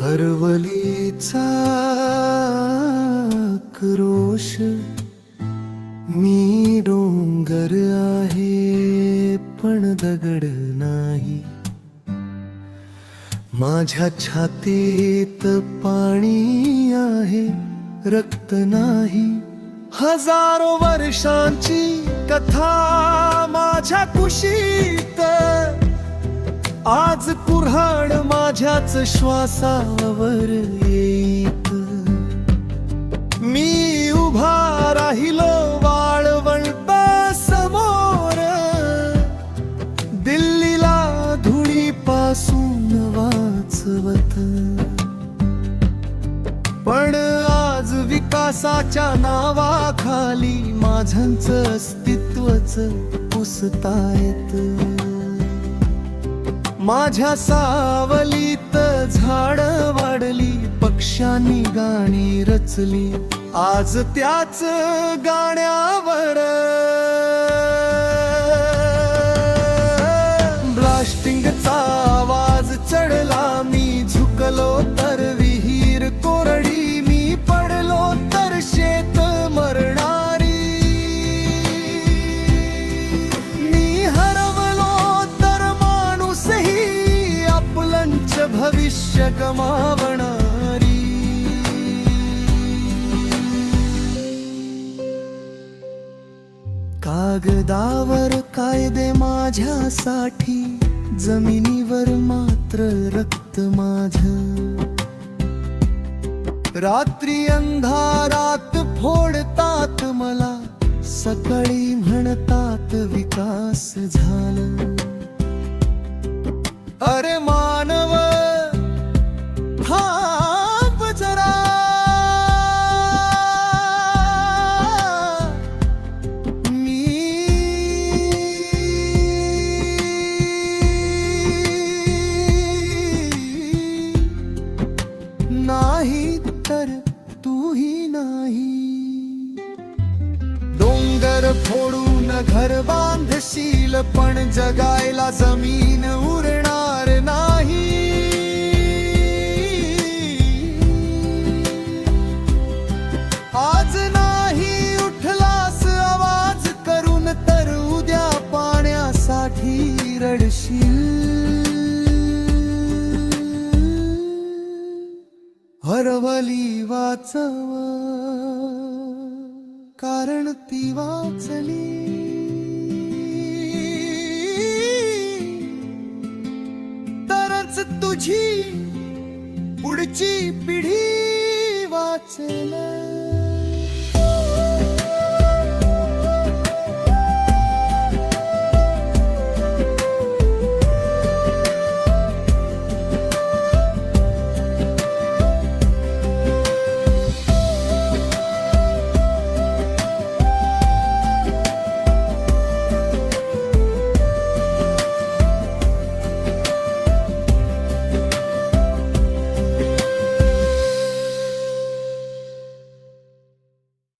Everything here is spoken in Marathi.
हरवलीचा क्रोश मी डोंगर आहे पण दगड नाही. माझ्या छातीत पाणी आहे रक्त नाही. हजारो वर्षांची कथा माझ्या कुशीत आज कुऱ्हाड माझ्याच श्वासावर येत मी उभा राहिलो वाळवंट समोर. दिल्लीला धुळीपासून वाचवत. पण आज विकासाच्या नावाखाली माझ्यांच अस्तित्वच पुसतायत. माझ्या सावलीत झाड वाढली पक्ष्यांनी गाणी रचली. आज त्याच गाण्यावर ब्लास्टिंगचा आवाज चढला मी झुकलो तर भविष्य गमावणारी. कागदावर कायदे माझ्यासाठी जमिनीवर मात्र रक्त माझ. रात्री अंधारात फोडतात मला सकाळी म्हणतात विकास झाला. अरे तर तूही नाही. डोंगर फोडून घर बांधशील पण जगायला जमीन उरणार नाही. आज नाही उठलास आवाज करून तर उद्या पाण्यासाठी रडशील. हरवली वाचव. कारण ती वाचली. तरच तुझी पुढची पिढी वाचल.